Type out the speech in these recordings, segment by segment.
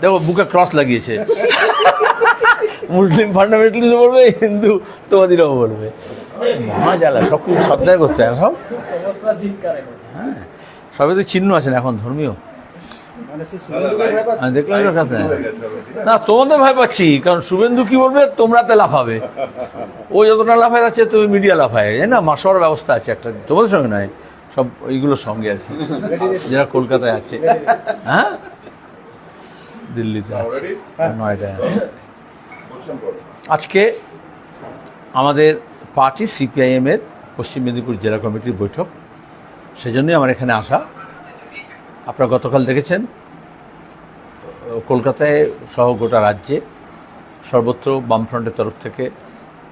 দেখো, বুকে ক্রস লাগিয়েছে। মুসলিম ফান্ডামেন্টালিজম বলবে, হিন্দু তোমাদেরও বলবে। মহা জ্বালা সব কিছু শ্রদ্ধায় করতে হয়, সব? হ্যাঁ সবে তো চিহ্ন আছেন এখন, ধর্মীয়? দেখলাম না তোমাদের ভয় পাচ্ছি, কারণ শুভেন্দু কি বলবে, তোমরাতে লাফাবে। ও যতটা লাফায় যাচ্ছে, তুমি মিডিয়া লাফায়। জানি না মাসর ব্যবস্থা আছে একটা, তোমাদের সঙ্গে নয়, সব এইগুলোর সঙ্গে আর কি যারা কলকাতায় আছে। হ্যাঁ? দিল্লিতে আছে। নয়টায় আছে। আজকে আমাদের পার্টি সিপিআইএমের পশ্চিম মেদিনীপুর জেলা কমিটির বৈঠক। সেজন্যই আমার এখানে আসা। আপনারা গতকাল দেখেছেন কলকাতায় সহ গোটা রাজ্যে সর্বত্র বামফ্রন্টের তরফ থেকে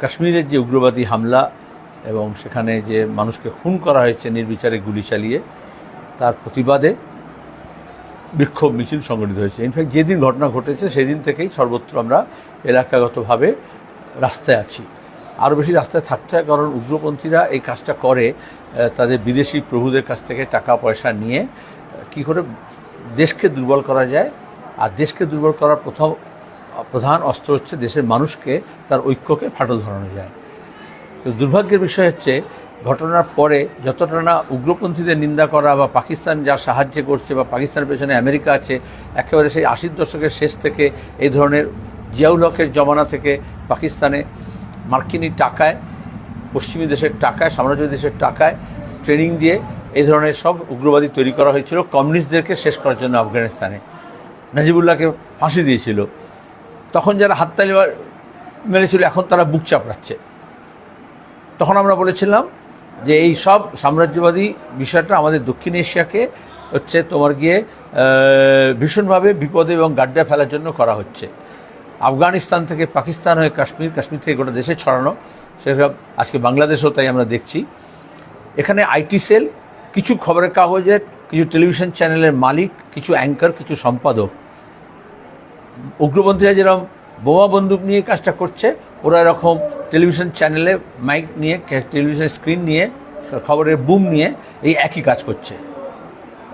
কাশ্মীরের যে উগ্রবাদী হামলা এবং সেখানে যে মানুষকে খুন করা হয়েছে নির্বিচারে গুলি চালিয়ে তার প্রতিবাদে বিক্ষোভ মিছিল সংগঠিত হয়েছে। ইনফ্যাক্ট যেদিন ঘটনা ঘটেছে, সেদিন থেকেই সর্বত্র আমরা এলাকাগতভাবে রাস্তায় আছি। আরও বেশি রাস্তায় থাকতে হয়, কারণ উগ্রপন্থীরা এই কাজটা করে তাদের বিদেশি প্রভুদের কাছ থেকে টাকা, পয়সা নিয়ে কী করে দেশকে দুর্বল করা যায়। আর দেশকে দুর্বল করার প্রথম, প্রধান অস্ত্র হচ্ছে দেশের মানুষকে তার ঐক্যকে ফাটল ধরানো যায়। তো দুর্ভাগ্যের বিষয় হচ্ছে ঘটনার পরে যতটা না উগ্রপন্থীদের নিন্দা করা বা পাকিস্তান যা সাহায্য করছে বা পাকিস্তানের পেছনে আমেরিকা আছে, একেবারে সেই আশির দশকের শেষ থেকে এই ধরনের জিয়াউল হকের জমানা থেকে পাকিস্তানে মার্কিনী টাকায়, পশ্চিমী দেশের টাকায় সাম্রাজ্য দেশের টাকায় ট্রেনিং দিয়ে এই ধরনের সব উগ্রবাদী তৈরি করা হয়েছিল, কমিউনিস্টদেরকে শেষ করার জন্য আফগানিস্তানে। নাজিবুল্লাহকে ফাঁসি দিয়েছিল। তখন যারা হাততালি মেরেছিল, এখন তারা বুক চাপড়াচ্ছে। তখন আমরা বলেছিলাম যে এই সব সাম্রাজ্যবাদী বিষয়টা আমাদের দক্ষিণ এশিয়াকে হচ্ছে তোমার গিয়ে ভীষণভাবে বিপদে এবং গাড্ডায় ফেলার জন্য করা হচ্ছে। আফগানিস্তান থেকে পাকিস্তান হয়ে কাশ্মীর কাশ্মীর থেকে গোটা দেশে ছড়ানো, সেসব আজকে বাংলাদেশেও তাই আমরা দেখছি। এখানে আইটি সেল, কিছু খবরের কাগজের কিছু টেলিভিশন চ্যানেলের মালিক, কিছু অ্যাঙ্কার, কিছু সম্পাদক। উগ্রপন্থীরা যেরকম বোমা বন্দুক নিয়ে কাজটা করছে, ওরা এরকম টেলিভিশন চ্যানেলে মাইক নিয়ে, টেলিভিশন স্ক্রিন নিয়ে, খবরের বুম নিয়ে এই একই কাজ করছে।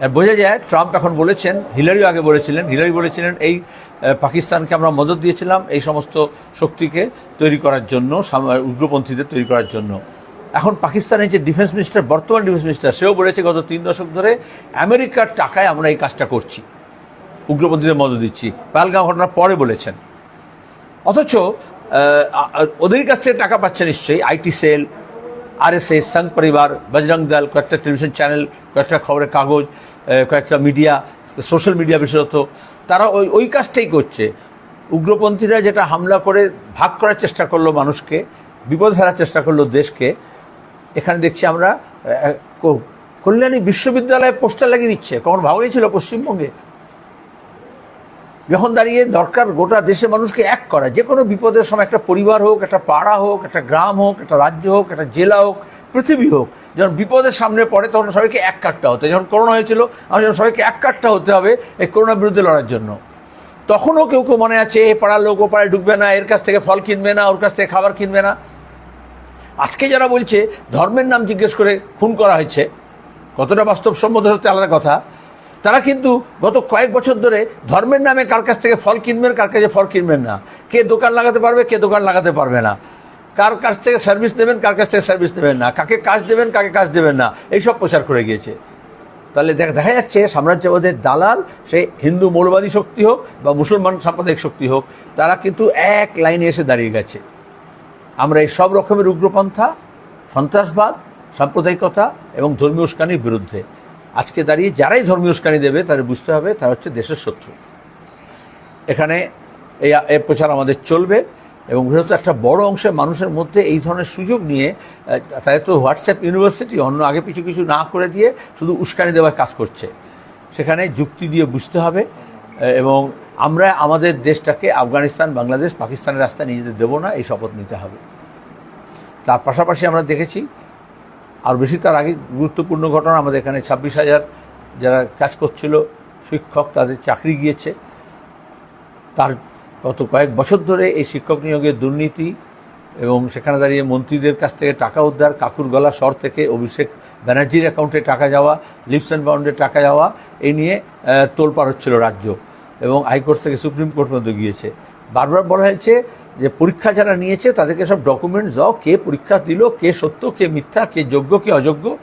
আর বোঝা যায় ট্রাম্প এখন বলেছেন, হিলারিও আগে বলেছিলেন, হিলারি বলেছিলেন এই পাকিস্তানকে আমরা মদত দিয়েছিলাম এই সমস্ত শক্তিকে তৈরি করার জন্য উগ্রপন্থীদের তৈরি করার জন্য। এখন পাকিস্তানের যে ডিফেন্স মিনিস্টার, বর্তমান ডিফেন্স মিনিস্টার, সেও বলেছে গত তিন দশক ধরে আমেরিকার টাকায় আমরা এই কাজটা করছি, উগ্রপন্থীদের মদত দিচ্ছি। পালগাঁও ঘটনার পরে বলেছেন। অথচ ওদের কাছ থেকে টাকা পাচ্ছে নিশ্চয়ই, আইটি সেল, আরএসএস, সংঘ পরিবার, বজরং দল, কয়েকটা টেলিভিশন চ্যানেল, কয়েকটা খবরের কাগজ কয়েকটা মিডিয়া, সোশ্যাল মিডিয়া বিশেষত, তারা ওই ওই কাজটাই করছে। উগ্রপন্থীরা যেটা হামলা করে ভাগ করার চেষ্টা করল মানুষকে, বিপদ ফেলার চেষ্টা করল দেশকে, এখানে দেখছি আমরা কল্যাণী বিশ্ববিদ্যালয়ে পোস্টার লাগিয়ে দিচ্ছে। কখন ভাবলেই ছিল পশ্চিমবঙ্গে? যখন দাঁড়িয়ে দরকার গোটা দেশের মানুষকে এক করা, যে কোনো বিপদের সময় একটা পরিবার হোক, একটা পাড়া হোক, একটা গ্রাম হোক, একটা রাজ্য হোক, একটা জেলা হোক, পৃথিবী হোক, যখন বিপদের সামনে পড়ে তখন সবাইকে এক কাটতে হতে যখন করোনা হয়েছিল আমার যখন সবাইকে এক কাটতে হতে হবে এই করোনার বিরুদ্ধে লড়ার জন্য। তখনও কেউ কেউ মনে আছে, এ পাড়ার লোক, ও পাড়ায় ঢুকবে না, এর কাছ থেকে ফল কিনবে না, ওর কাছ থেকে খাবার কিনবে না। আজকে যারা বলছে, ধর্মের নাম জিজ্ঞেস করে খুন করা হয়েছে, কতটা বাস্তবসম্মত হচ্ছে আলাদা কথা তারা কিন্তু গত কয়েক বছর ধরে ধর্মের নামে কার কাছ থেকে ফল কিনবেন, কার কাছে ফল কিনবেন না। কে দোকান লাগাতে পারবে, কে দোকান লাগাতে পারবে না। কার কাছ থেকে সার্ভিস নেবেন, কার কাছ থেকে সার্ভিস নেবেন না। কাকে কাজ দেবেন, কাকে কাজ দেবেন না। এইসব প্রচার করে গিয়েছে। তাহলে দেখা দেখা যাচ্ছে সাম্রাজ্যবাদের দালাল, সে হিন্দু মৌলবাদী শক্তি হোক বা মুসলমান সাম্প্রদায়িক শক্তি হোক, তারা কিন্তু এক লাইনে এসে দাঁড়িয়ে গেছে। আমরা এই সব রকমের উগ্রপন্থা, সন্ত্রাসবাদ, সাম্প্রদায়িকতা এবং ধর্মীয় উস্কানির বিরুদ্ধে। আজকে দাঁড়িয়ে যারাই ধর্মীয় উস্কানি দেবে তাদের বুঝতে হবে তারা হচ্ছে দেশের শত্রু। এখানে এই প্রচার আমাদের চলবে এবং বৃহত্তর একটা বড় অংশের মানুষের মধ্যে এই ধরনের সুযোগ নিয়ে তাদের তো হোয়াটসঅ্যাপ ইউনিভার্সিটি অন্য আগে পিছু কিছু না করে দিয়ে শুধু উস্কানি দেওয়ার কাজ করছে। সেখানে যুক্তি দিয়ে বুঝতে হবে এবং আমরা আমাদের দেশটাকে আফগানিস্তান, বাংলাদেশ, পাকিস্তানের রাস্তায় নিজেদের দেবো না, এই শপথ নিতে হবে। তার পাশাপাশি আমরা দেখেছি আর বেশি তার আগে গুরুত্বপূর্ণ ঘটনা, আমাদের এখানে ছাব্বিশ হাজার যারা কাজ করছিল, শিক্ষক তাদের চাকরি গিয়েছে। তার গত কয়েক বছর ধরে এই শিক্ষক নিয়োগের দুর্নীতি এবং সেখানে দাঁড়িয়ে মন্ত্রীদের কাছ থেকে টাকা উদ্ধার, কাকুর গলা শহর থেকে অভিষেক ব্যানার্জির অ্যাকাউন্টে টাকা যাওয়া, লিপস অ্যান্ড বাউন্ডে টাকা যাওয়া এই নিয়ে তোলপাড় হচ্ছিল রাজ্য এবং হাইকোর্ট থেকে সুপ্রিম কোর্ট পর্যন্ত গিয়েছে। বারবার বলা হয়েছে যে পরীক্ষা যারা নিয়েছে, তাদেরকে সব ডকুমেন্টস দাও, কে পরীক্ষা দিল, কে সত্য, কে মিথ্যা, কে যোগ্য, কে অযোগ্য,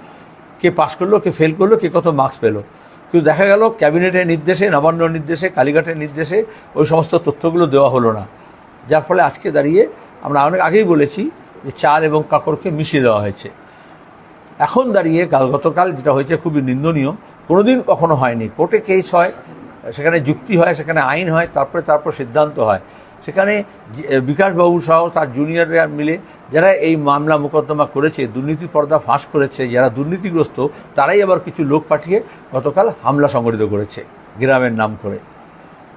কে পাশ করল, কে ফেল করল, কে কত মার্কস পেল। কিন্তু দেখা গেল, ক্যাবিনেটের নির্দেশে, নবান্ন নির্দেশে, কালীঘাটের নির্দেশে ওই সমস্ত তথ্যগুলো দেওয়া হলো না। যার ফলে আজকে দাঁড়িয়ে আমরা অনেক আগেই বলেছি যে চাল এবং কাকড়কে মিশিয়ে দেওয়া হয়েছে। এখন দাঁড়িয়ে কাল- গতকাল যেটা হয়েছে খুবই নিন্দনীয়, কোনোদিন কখনো হয়নি। কোর্টে কেস হয়, সেখানে যুক্তি হয়, সেখানে আইন হয়, তারপরে তারপর সিদ্ধান্ত হয়। সেখানে বিকাশবাবু সহ তার জুনিয়ররা মিলে যারা এই মামলা মোকদ্দমা করেছে, দুর্নীতি পর্দা ফাঁস করেছে, যারা দুর্নীতিগ্রস্ত, তারাই আবার কিছু লোক পাঠিয়ে গতকাল হামলা সংগঠিত করেছে, গ্রামের নাম করে।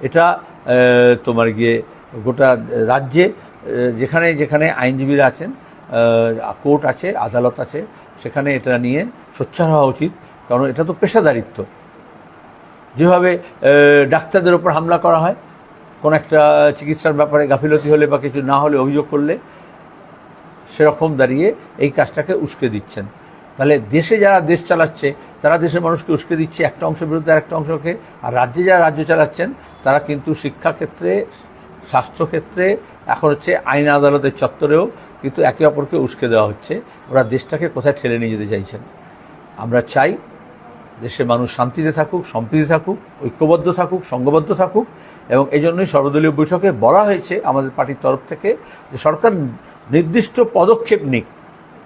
এটা তোমার গিয়ে গোটা রাজ্যে যেখানে যেখানে আইনজীবীরা আছেন কোর্ট আছে, আদালত আছে, সেখানে এটা নিয়ে সোচ্চার হওয়া উচিত, কারণ এটা তো পেশাদারিত্ব। যেভাবে ডাক্তারদের ওপর হামলা করা হয় কোনো একটা চিকিৎসার ব্যাপারে গাফিলতি হলে বা কিছু না হলে অভিযোগ করলে সেরকম দাঁড়িয়ে এই কাজটাকে উস্কে দিচ্ছেন। তাহলে দেশে যারা দেশ চালাচ্ছে, তারা দেশের মানুষকে উস্কে দিচ্ছে একটা অংশের বিরুদ্ধে আরেকটা অংশকে, আর রাজ্যে যারা রাজ্য চালাচ্ছেন, তারা কিন্তু শিক্ষাক্ষেত্রে, স্বাস্থ্যক্ষেত্রে, এখন হচ্ছে আইন আদালতের চত্বরেও কিন্তু একে অপরকে উস্কে দেওয়া হচ্ছে। ওরা দেশটাকে কোথায় ঠেলে নিয়ে যেতে চাইছেন? আমরা চাই দেশের মানুষ শান্তিতে থাকুক, সম্প্রীতি থাকুক, ঐক্যবদ্ধ থাকুক, সংঘবদ্ধ থাকুক এবং এই জন্যই সর্বদলীয় বৈঠকে বলা হয়েছে আমাদের পার্টির তরফ থেকে যে সরকার নির্দিষ্ট পদক্ষেপ নিক।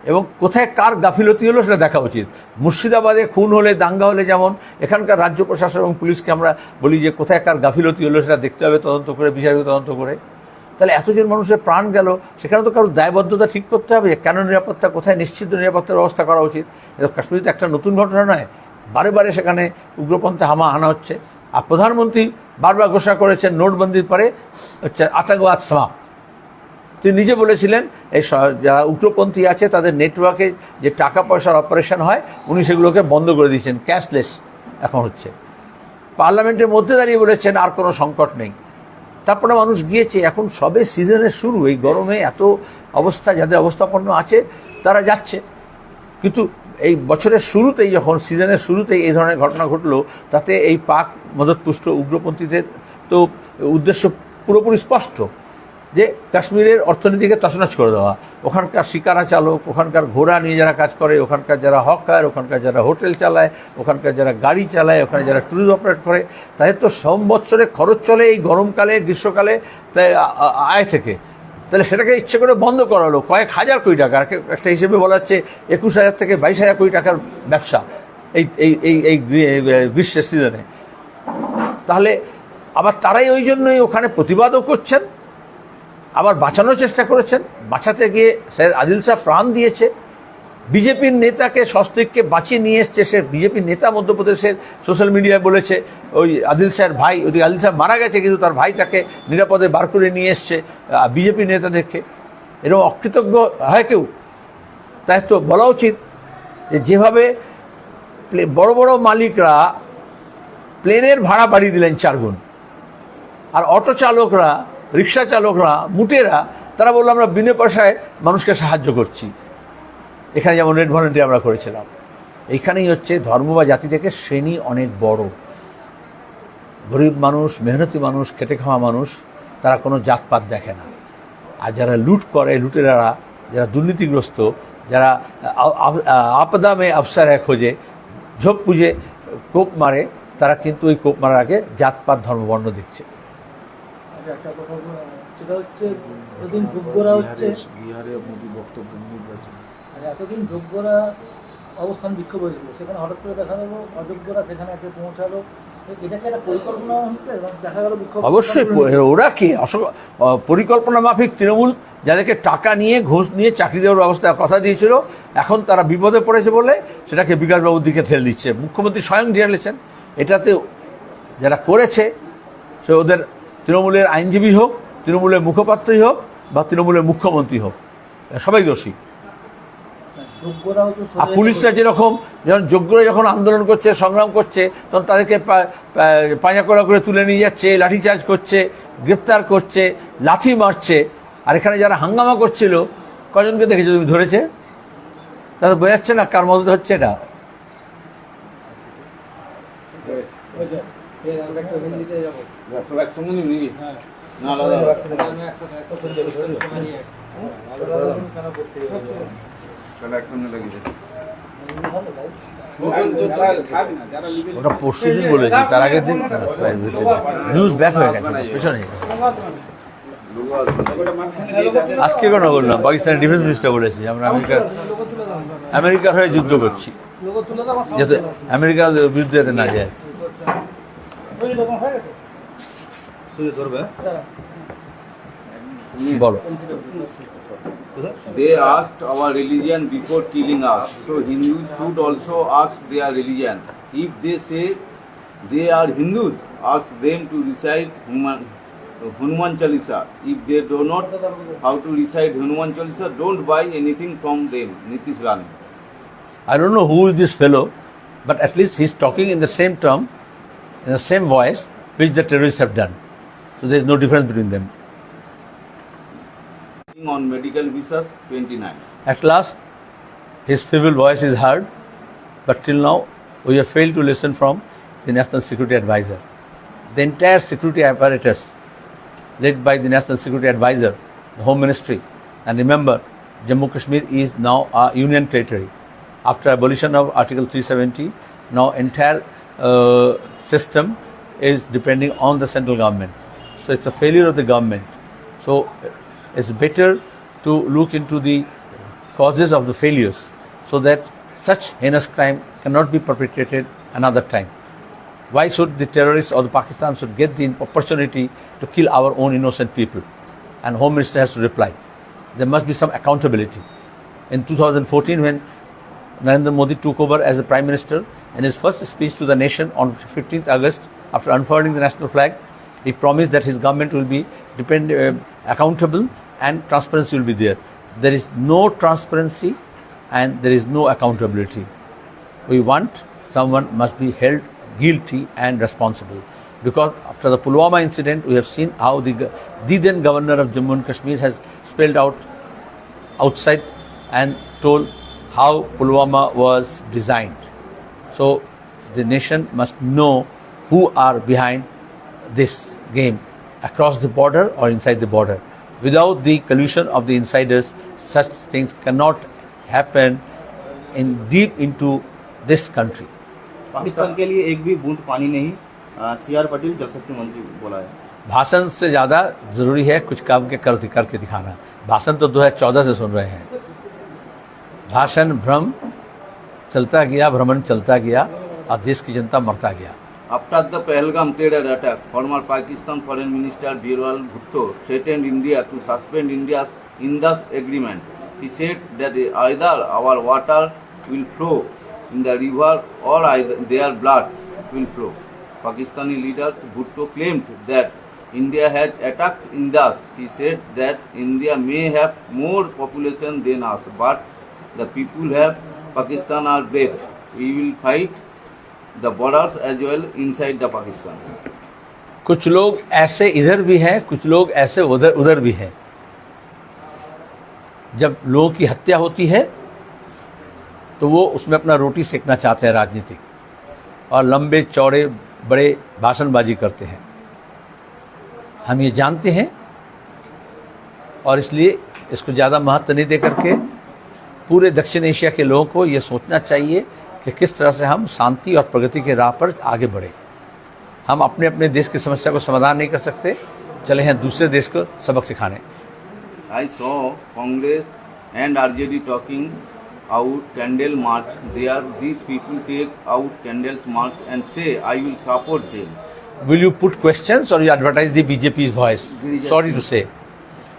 এবং কোথায় কার গাফিলতি হলো সেটা দেখা উচিত। মুর্শিদাবাদে খুন হলে, দাঙ্গা হলে যেমন, এখানকার রাজ্য প্রশাসন এবং পুলিশকে আমরা বলি যে কোথায় কার গাফিলতি হলো সেটা দেখতে হবে তদন্ত করে, বিচারিক তদন্ত করে। তাহলে এতজন মানুষের প্রাণ গেল, সেখানে তো কারোর দায়বদ্ধতা ঠিক করতে হবে কেন নিরাপত্তা, কোথায় নিশ্চিত নিরাপত্তার ব্যবস্থা করা উচিত। এটা কাশ্মীরে একটা নতুন ঘটনা নয়। বারে বারে সেখানে উগ্রপন্থা হামা আনা হচ্ছে। আর প্রধানমন্ত্রী বারবার ঘোষণা করেছেন নোটবন্দির পরে হচ্ছে আতঙ্কবাদ সমাপ্ত তিনি নিজে বলেছিলেন, এই যারা উগ্রপন্থী আছে, তাদের নেটওয়ার্কে যে টাকা পয়সার অপারেশন হয়, উনি সেগুলোকে বন্ধ করে দিয়েছেন, ক্যাশলেস এখন হচ্ছে। পার্লামেন্টের মধ্যে দাঁড়িয়ে বলেছেন, আর কোনো সংকট নেই। তারপরে মানুষ গিয়েছে, এখন সবে সিজনের শুরু, এই গরমে এত অবস্থা, যাদের অবস্থাপন্ন আছে, তারা যাচ্ছে। কিন্তু এই বছরের শুরুতেই, যখন সিজনের শুরুতেই এই ধরনের ঘটনা ঘটলো, তাতে এই পাক মদতপুষ্ট উগ্রপন্থীদের তো উদ্দেশ্য পুরোপুরি স্পষ্ট যে কাশ্মীরের অর্থনীতিকে তছনছ করে দেওয়া। ওখানকার শিকারা চালক ওখানকার ঘোড়া নিয়ে যারা কাজ করে, ওখানকার যারা হকার ওখানকার যারা হোটেল চালায়, ওখানকার যারা গাড়ি চালায়, ওখানে যারা ট্যুরিস্ট অপারেট করে, তাদের তো সম্বৎসরে খরচ চলে এই গরমকালে, গ্রীষ্মকালে, তাই আয় থেকে। তাহলে সেটাকে ইচ্ছে করে বন্ধ করালো। কয়েক হাজার কোটি টাকা। একটা হিসেবে বলা হচ্ছে একুশ হাজার থেকে বাইশ হাজার কোটি টাকার ব্যবসা এই এই এই এই গ্রীষ্মের সিজনে তাহলে আবার তারাই ওই জন্যই ওখানে প্রতিবাদও করছেন, আবার বাঁচানোর চেষ্টা করেছেন। বাঁচাতে গিয়ে সৈয়দ আদিল শাহ প্রাণ দিয়েছে। বিজেপির নেতাকে সস্ত্রীককে বাঁচিয়ে নিয়ে এসছে সে বিজেপির নেতা মধ্যপ্রদেশের সোশ্যাল মিডিয়ায় বলেছে, ওই আদিল শাহের ভাই ওদিকে আদিল শাহ মারা গেছে, কিন্তু তার ভাই তাকে নিরাপদে বার করে নিয়ে এসছে বিজেপি নেতাদেরকে। এরকম অকৃতজ্ঞ হয় কেউ? তাই তো বলা উচিত যে যেভাবে বড় বড় মালিকরা প্লেনের ভাড়া বাড়িয়ে দিলেন চারগুণ, আর অটো চালকরা, রিক্সা চালকরা, মুটেরা, তারা বলল, আমরা বিনা পয়সায় মানুষকে সাহায্য করছি। এখানে যেমন রেড ভলেন্টিয়ার আমরা করেছিলাম। এইখানেই হচ্ছে ধর্ম বা জাতি থেকে শ্রেণি অনেক বড়। গরিব মানুষ মেহনতি মানুষ খেটে খাওয়া মানুষ তারা কোনো জাতপাত দেখে না। আর যারা লুট করে লুটেরারা যারা দুর্নীতিগ্রস্ত যারা আ- আ- আপদা মে আফসার এক খোঁজে ঝোপ পুজে কোপ মারে তারা কিন্তু ওই কোপ মারার আগে জাতপাত ধর্মবর্ণ দেখছে। আচ্ছা, একটা কথা সেটা হচ্ছে যোগ্যরা হচ্ছে বিহারে মোদী বক্তব্য নির্বাচন এতদিন যোগ্যরা অবস্থান বিক্ষোভ হয়েছিল সেখানে হঠাৎ করে দেখা গেল অযোগ্যরা সেখানে এসে পৌঁছালো। অবশ্যই ওরা কি পরিকল্পনা মাফিক তৃণমূল যাদেরকে টাকা নিয়ে ঘুষ নিয়ে চাকরি দেওয়ার ব্যবস্থা কথা দিয়েছিল এখন তারা বিপদে পড়েছে বলে সেটাকে বিকাশবাবুর দিকে ঠেলে দিচ্ছে। মুখ্যমন্ত্রী স্বয়ং ঢেলেছেন এটাতে যারা করেছে সে ওদের তৃণমূলের আইনজীবী হোক তৃণমূলের মুখপাত্রই হোক বা তৃণমূলের মুখ্যমন্ত্রী হোক সবাই দোষী। আর পুলিশরা যেরকম যখন যোগ্যরা যখন আন্দোলন করছে সংগ্রাম করছে তখন তাদেরকে পা- পা- করে তুলে নিয়ে যাচ্ছে লাঠিচার্জ করছে গ্রেপ্তার করছে লাথি মারছে। আর এখানে যারা হাঙ্গামা করছিল কজনকে দেখেছ তুমি ধরেছে? তারা বোঝাচ্ছে না কার মদত হচ্ছে এটা? নাকি হ্যাঁ। না একসঙ্গে লাগিয়ে ওটা পরশু দিন বলেছি তার আগের দিন নিউজ ব্যাক হয়ে গেছে পেছনে। আজকে কেন বললাম? পাকিস্তানের ডিফেন্স মিনিস্টার বলেছি আমরা আমেরিকার আমেরিকার হয়ে যুদ্ধ করছি। যাতে আমেরিকার বিরুদ্ধে যাতে না যায়। হয়ে। বলো। They asked our religion before killing us. So Hindus should also ask their religion. If they say they are Hindus, ask them to recite Hanuman, Hanuman Chalisa. If they do not how to recite Hanuman Chalisa, don't buy anything from them. Nitish Rani. I don't know who is this fellow, but at least he's talking in the same term, in the same voice, which the terrorists have done. So there is no difference between them. On medical visas, 29. At last, his feeble voice is heard, but till now, we have failed to listen from the National Security Advisor. The entire security apparatus, led by the National Security Advisor, the Home Ministry, and remember, Jammu Kashmir is now a union territory. After abolition of Article 370, now entire uh, system is depending on the central government. So it's a failure of the government. So it's better to look into the causes of the failures so that such heinous crime cannot be perpetrated another time. Why should the terrorists or the Pakistan should get the opportunity to kill our own innocent people? And Home Minister has to reply. There must be some accountability. In 2014, when Narendra Modi took over as the Prime Minister, in his first speech to the nation on 15th August, after unfurling the national flag, he promised that his government will be depend, uh, accountable and transparency will be there. There is no transparency and there is no accountability. We want someone must be held guilty and responsible. Because after the Pulwama incident, we have seen how the, the then governor of Jammu and Kashmir has spelled out outside and told how Pulwama was designed. So the nation must know who are behind this game across the border or inside the border. Without the collusion of the insiders, such things cannot happen in deep into this country. Pakistan के लिए एक भी बूंद पानी नहीं C R Patel जल शक्ति मंत्री बोला है। भाषण से ज़्यादा ज़रूरी है कुछ काम के कर करके दिखाना। भाषण तो 2014 से सुन रहे हैं। भाषण भ्रम चलता गया भ्रमण चलता गया और देश की जनता मरता गया। After the Pahalgam terror attack, former Pakistan Foreign Minister Birwal Bhutto threatened India to suspend India's Indus agreement. He said that either our water will flow in the river or either their blood will flow. Pakistani leaders Bhutto claimed that India has attacked Indus. He said that India may have more population than us, but the people have Pakistan are brave. We will fight the borders as well inside the Pakistan. कुछ लोग ऐसे इधर भी हैं, कुछ लोग ऐसे उधर उधर भी हैं जब लोगों की हत्या होती है तो वो उसमें अपना रोटी सेकना चाहते हैं राजनीतिक और लंबे चौड़े बड़े भाषणबाजी करते हैं हम ये जानते हैं और इसलिए इसको ज़्यादा महत्व नहीं दे करके पूरे दक्षिण एशिया के लोगों को ये सोचना चाहिए कि किस तरह से हम शांति और प्रगति के राह पर आगे बढ़े। हम अपने अपने देश की समस्या को समाधान नहीं कर सकते चले हैं दूसरे देश को सबक सिखाने। I saw Congress and R J D talking out candle march they are these people take out candles march and say I will support them will you put question or you advertise the BJP voice sorry to say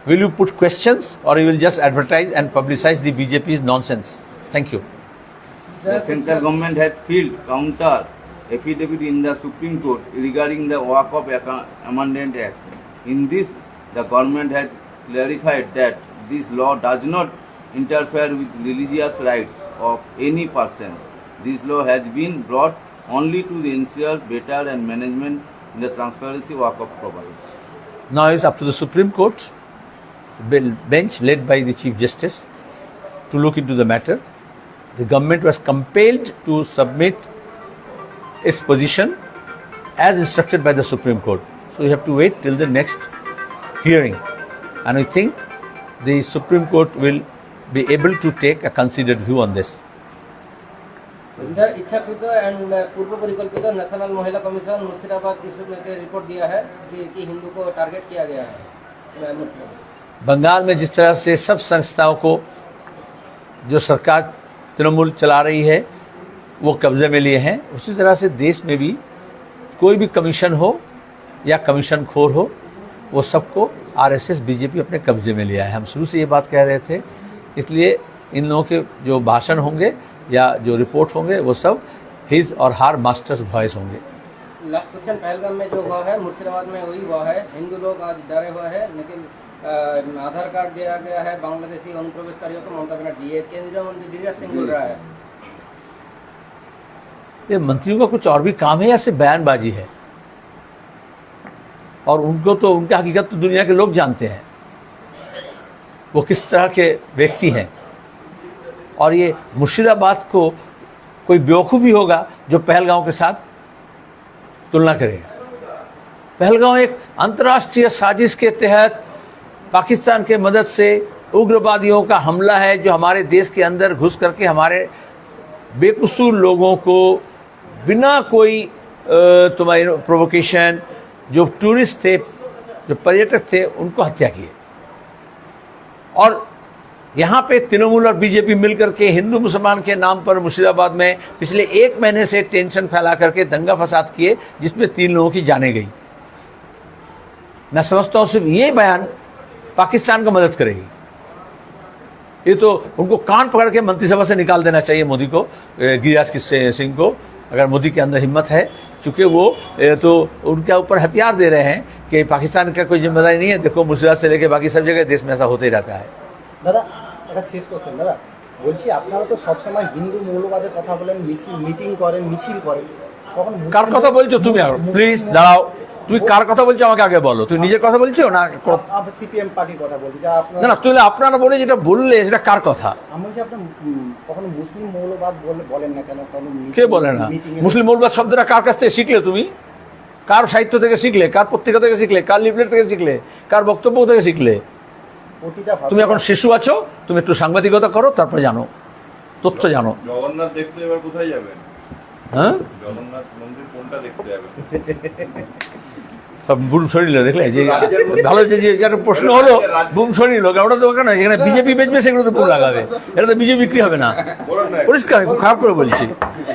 will you put question or you will just advertise and publicise the BJP is nonsense thank you The central government has filed counter affidavit in the Supreme Court regarding the Waqf Ac- Amendment Act. In this, the government has clarified that this law does not interfere with religious rights of any person. This law has been brought only to the ensure better and management in the transparency work of Waqf properties. Now it's up to the Supreme Court bench led by the Chief Justice to look into the matter The government was compelled to submit its position as instructed by the Supreme Court. So we have to wait till the next hearing. And we think the Supreme Court will be able to take a considered view on this. इधर इच्छाकृत and पूर्व परिकल्पित national महिला commission Murshidabad issue में के report दिया है कि, कि हिंदू को टारगेट किया गया है मुस्लिम बंगाल में जिस तरह से सब संस्थाओं को जो सरकार तृणमूल चला रही है, वो कब्जे में लिए हैं। उसी तरह से देश में भी कोई भी कमीशन हो या कमीशन खोर हो, वो सबको आरएसएस, बीजेपी अपने कब्जे में लिया है। हम शुरू से ये बात कह रहे थे, इसलिए इन लोगों के जो भाषण होंगे या जो रिपोर्ट होंगे, वो सब हिज और हार मास्टर्स वॉइस होंगे। लास्ट क्वेश्चन पहलगाम में जो हुआ है, मुर्शिदाबाद में वही हुआ है, हिंदू लोग आज डरे हुए हैं, लेकिन आधार कार्ड दिया गया है, बांग्लादेशी अनुप्रवेशकारियों को ममता बनर्जी ये केंद्रीय मंत्री गिरिराज सिंह बोल रहा है। ये मंत्रियों का कुछ और भी काम है या सिर्फ़ बयानबाजी है? और उनको तो उनकी हकीकत तो दुनिया के लोग जानते हैं। वो किस तरह के व्यक्ति हैं? और ये मुर्शिदाबाद को कोई बेवकूफ़ होगा जो पहलगांव के साथ तुलना करेगा? पहलगांव एक अंतर्राष्ट्रीय साजिश के तहत पाकिस्तान के मदद से उग्रवादियों का हमला है जो हमारे देश के अंदर घुस करके हमारे बेकसूर लोगों को बिना कोई तुम्हारी प्रोवोकेशन जो टूरिस्ट थे, जो पर्यटक थे, उनको हत्या किए और यहाँ पे तृणमूल और बीजेपी मिलकर के हिंदू मुसलमान के नाम पर मुर्शिदाबाद में पिछले एक महीने से टेंशन फैला करके दंगा फसाद किए, जिसमें तीन लोगों की जाने गई। मैं समझता हूँ सिर्फ़ ये बयान पाकिस्तान को मदद करेगी ये तो उनको कान पकड़ के मंत्रिसभा से निकाल देना चाहिए मोदी को ए, गिरिराज किस- सिंह को अगर मोदी के अंदर हिम्मत है क्योंकि वो ए, तो उनके ऊपर हथियार दे रहे हैं कि पाकिस्तान का कोई जिम्मेदारी नहीं है देखो मुर्शिदाबाद से लेके बाकी सब जगह देश में ऐसा होते ही रहता है দাদা একটা শেষ কোশ্চেন দাদা বলছি আপনারা তো সবসময় হিন্দু মৌলবাদের কথা বলেন মিছিল মিটিং করেন মিছিল করেন কখন কার কথা বলছো তুমি প্লিজ দাঁড়াও তুমি কার কথা বলছো আমাকে আগে বলো? তুমি নিজের কথা বলছো না সিপিএম পার্টির কথা বলছি যা না আপনারা না তুমি আপনারা বলে যেটা বললে সেটা কার কথা? আমি আপনার উম, কখনো মুসলিম মৌলবাদ বলে- বলেন না কেন? কখনো কে বলে না? মুসলিম মৌলবাদ শব্দটা কার কাছ থেকে শিখলে তুমি? কার সাহিত্য থেকে শিখলে? কার পত্রিকা থেকে শিখলে? কার লিফলেট থেকে শিখলে? কার বক্তব্য থেকে শিখলে? তুমি এখন শিশু আছো তুমি একটু সাংবাদিকতা করো তারপরে জানো। তথ্য জানো। জগন্নাথ দেখতে এবার কোথায় যাবেন? হ্যাঁ? জগন্নাথ মন্দির কোনটা দেখতে যাবেন? বুম সরিল দেখলে যে ভালো যে যার প্রশ্ন হলো বুম সরিল ওটা তো কেন এখানে বিজেপি বেচবে সেগুলো তো বুম লাগাবে এটা তো বিজেপি বিক্রি হবে না পরিষ্কার খারাপ করে বলছি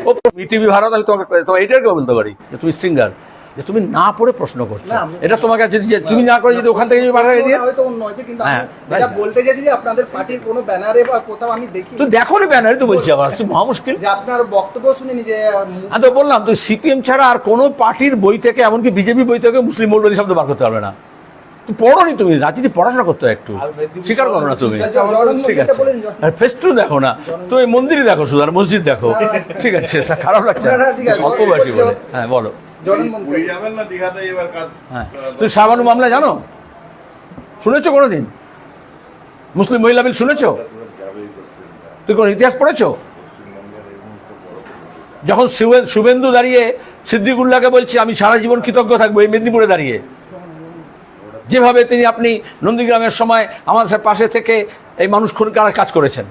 ও টিভি ভারত আমি তোমাকে তোমার এটাকে বলতে পারি তুমি সিঙ্গার যে তুমি না পড়ে প্রশ্ন করছ। এটা তোমাকে যদি তুমি না করে যদি ওখান থেকে যদি পাঠাই দিয়ে হয়তো অন্য হয়েছে কিন্তু হ্যাঁ, যেটা right. বলতে চাইছি যে আপনাদের পার্টির কোনো ব্যানারে বা কোথাও আমি দেখি তুই দেখো নি ব্যানারে তো বলছি আবার মহা মুশকিল। যে আপনার বক্তব্য শুনিনি যে উম, আমি তো বললাম তুই সিপিএম ছাড়া আর কোনো পার্টির বই থেকে এমনকি বিজেপি বই থেকে মুসলিম মৌলবাদী শব্দ বার করতে পারবে না। তুই পড়ো নি তুমি রাজনীতি পড়াশোনা করতে একটু। স্বীকার করো না তুমি। ঠিক আছে। ফেস্টু দেখো না। তুমি মন্দিরই দেখো শুধু আর মসজিদ দেখো। ঠিক আছে খারাপ লাগছে অল্প আছে। অল্পবাসী বলে। হ্যাঁ বলো। হ্যাঁ। তুই সাবানু মামলা জানো? শুনেছো কোনোদিন? মুসলিম মহিলা বিল শুনেছো? তুই কোন ইতিহাস পড়েছো? যখন শুভে- শুভেন্দু দাঁড়িয়ে সিদ্দিকুল্লাহকে বলছে আমি সারা জীবন কৃতজ্ঞ থাকব এই মেদিনীপুরে দাঁড়িয়ে। যেভাবে তিনি আপনি নন্দীগ্রামের সময় আমাদের পাশে থেকে এই মানুষ খুন করার কাজ করেছেন।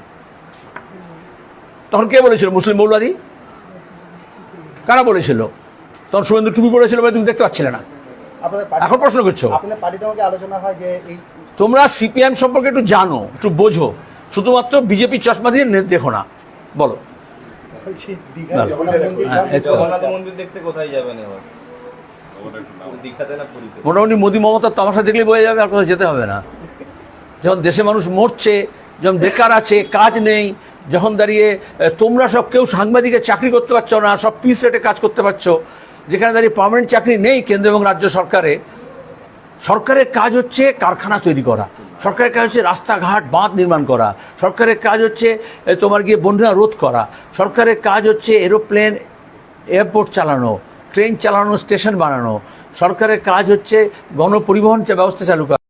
তখন কে বলেছিল মুসলিম মৌলবাদী? কারা বলেছিল? তখন শুভেন্দু টুপি পড়েছিল বলে তুমি দেখতে পাচ্ছিলে না। এখন প্রশ্ন করছ। আপনাদের পার্টিতে আমাকে আলোচনা হয় যে এই তোমরা সিপিএম সম্পর্কে একটু জানো একটু বোঝো। শুধুমাত্র বিজেপি চশমা দিয়ে দেখো না। বলো। হ্যাঁ, পুরীতে? মোটামুটি মোদি মমতার তামাশা দেখলে বোঝা যাবে আর কোথাও যেতে হবে না। যখন দেশে মানুষ মরছে যখন বেকার আছে কাজ নেই যখন দাঁড়িয়ে তোমরা সব কেউ সাংবাদিকের চাকরি করতে পারছ না সব পিস রেটে কাজ করতে পারছ যেখানে দাঁড়িয়ে পার্মানেন্ট চাকরি নেই কেন্দ্র এবং রাজ্য সরকারে, সরকারের কাজ হচ্ছে কারখানা তৈরি করা, সরকারের কাজ হচ্ছে রাস্তাঘাট, বাঁধ নির্মাণ করা, সরকারের কাজ হচ্ছে তোমার গিয়ে বন্যা রোধ করা, সরকারের কাজ হচ্ছে এরোপ্লেন এয়ারপোর্ট চালানো ট্রেন চালানো স্টেশন বানানো, সরকারের কাজ হচ্ছে গণপরিবহন ব্যবস্থা চালু করা।